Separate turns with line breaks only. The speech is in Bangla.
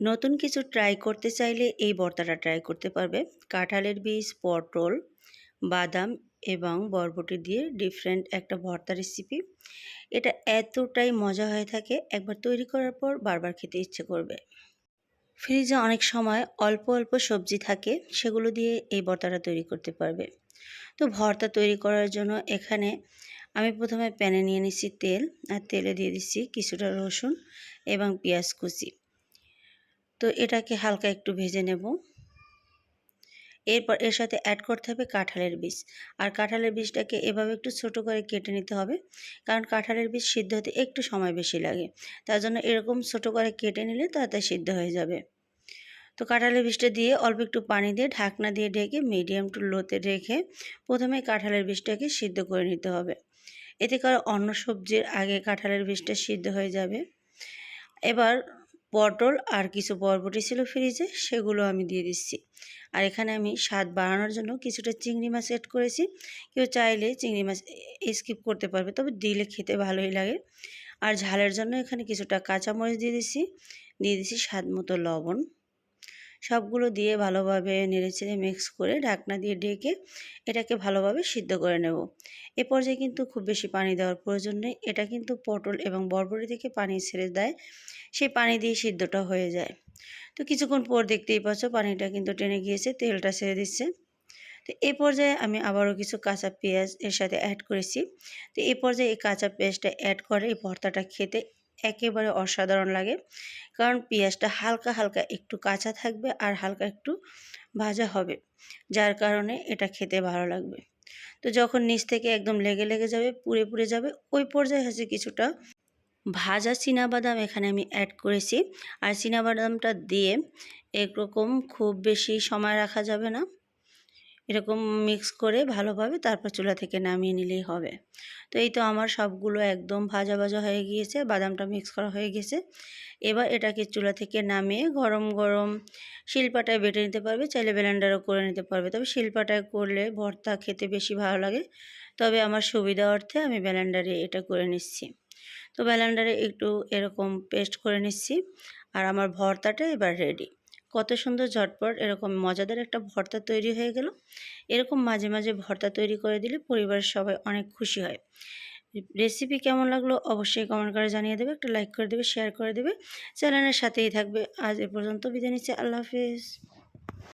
নতুন কিছু ট্রাই করতে চাইলে এই ভর্তাটা ট্রাই করতে পারবে। কাঁঠালের বীজ, পটল, বাদাম এবং বরবটি দিয়ে ডিফারেন্ট একটা ভর্তা রেসিপি এটা এতটাই মজা হয়ে থাকে, একবার তৈরি করার পর বারবার খেতে ইচ্ছে করবে। ফ্রিজে অনেক সময় অল্প অল্প সবজি থাকে, সেগুলো দিয়ে এই ভর্তাটা তৈরি করতে পারবে। তো ভর্তা তৈরি করার জন্য এখানে আমি প্রথমে প্যানে নিয়ে নিচ্ছি তেল, আর তেলে দিয়ে দিচ্ছি কিছুটা রসুন এবং পেঁয়াজ কুচি। তো এটাকে হালকা একটু ভেজে নেব। এরপর এর সাথে অ্যাড করতে হবে কাঁঠালের বীজ। আর কাঁঠালের বীজটাকে এভাবে একটু ছোট করে কেটে নিতে হবে, কারণ কাঁঠালের বীজ সিদ্ধ হতে একটু সময় বেশি লাগে। তার জন্য এরকম ছোট করে কেটে নিলে তাড়াতাড়ি সিদ্ধ হয়ে যাবে। তো কাঁঠালের বীজটা দিয়ে অল্প একটু পানি দিয়ে ঢাকনা দিয়ে ঢেকে মিডিয়াম টু লোতে রেখে প্রথমে কাঁঠালের বীজটাকে সিদ্ধ করে নিতে হবে। এতে করে অন্য সবজির আগে কাঁঠালের বীজটা সিদ্ধ হয়ে যাবে। এবার পটল আর কিছু বরবটি ছিল ফ্রিজে সেগুলো আমি দিয়ে দিচ্ছি। আর এখানে আমি স্বাদ বাড়ানোর জন্য কিছুটা চিংড়ি মাছ অ্যাড করেছি। কেউ চাইলে চিংড়ি মাছ স্কিপ করতে পারবে, তবে দিলে খেতে ভালোই লাগে। আর ঝালের জন্য এখানে কিছুটা কাঁচামরিচ দিয়ে দিচ্ছি। দিয়ে দিচ্ছি স্বাদ মতো লবণ। সবগুলো দিয়ে ভালোভাবে নেড়েচেড়ে মিক্স করে ঢাকনা দিয়ে ঢেকে এটাকে ভালোভাবে সিদ্ধ করে নেব। এ পর্যায়ে কিন্তু খুব বেশি পানি দেওয়ার প্রয়োজন নেই। এটা কিন্তু পটল এবং বরবটি থেকে পানি ছেড়ে দেয়। সেই পানি দিয়ে সিদ্ধটা হয়ে যায়। তো কিছুক্ষণ পর দেখতেই পাচ্ছ পানিটা কিন্তু টেনে গিয়েছে, তেলটা ছেড়ে দিচ্ছে। তো এই পর্যায়ে আমি আবারও কিছু কাঁচা পেঁয়াজ এর সাথে অ্যাড করেছি। তো এই পর্যায়ে এই কাঁচা পেঁয়াজটা অ্যাড করে এই ভর্তাটা খেতে একেবারে অসাধারণ লাগে। কারণ পেঁয়াজটা হালকা হালকা একটু কাঁচা থাকবে আর হালকা একটু ভাজা হবে, যার কারণে এটা খেতে ভালো লাগবে। তো যখন নিচ থেকে একদম লেগে লেগে যাবে, পুড়ে পুড়ে যাবে, ওই পর্যায়ে হচ্ছে কিছুটা ভাজা বাদাম এখানে আমি অ্যাড করেছি। আর বাদামটা দিয়ে একরকম খুব বেশি সময় রাখা যাবে না। এরকম মিক্স করে ভালোভাবে তারপর চুলা থেকে নামিয়ে নিলেই হবে। তো এই তো আমার সবগুলো একদম ভাজা ভাজা হয়ে গিয়েছে, বাদামটা মিক্স করা হয়ে গেছে। এবার এটাকে চুলা থেকে নামিয়ে গরম গরম শিলপাটায় বেটে নিতে পারবে, চাইলে ব্লেন্ডারও করে নিতে পারবে। তবে শিলপাটায় করলে ভর্তা খেতে বেশি ভালো লাগে। তবে আমার সুবিধা অর্থে আমি ব্লেন্ডারে এটা করে নিচ্ছি। তো ব্লেন্ডারে একটু এরকম পেস্ট করে নিচ্ছি, আর আমার ভর্তাটা এবার রেডি কত সুন্দর ঝটপট, এরকম মজাদার একটা ভর্তা তৈরি হয়ে গেল। এরকম মাঝে মাঝে ভর্তা তৈরি করে দিলে পরিবারের সবাই অনেক খুশি হয়। রেসিপি কেমন লাগল অবশ্যই কমেন্ট করে জানিয়ে দেবে, একটা লাইক করে দেবে শেয়ার করে দেবে। চ্যানেলের সাথেই থাকবে। আজ এ পর্যন্ত বিদায় নিচ্ছি, আল্লাহ হাফিজ।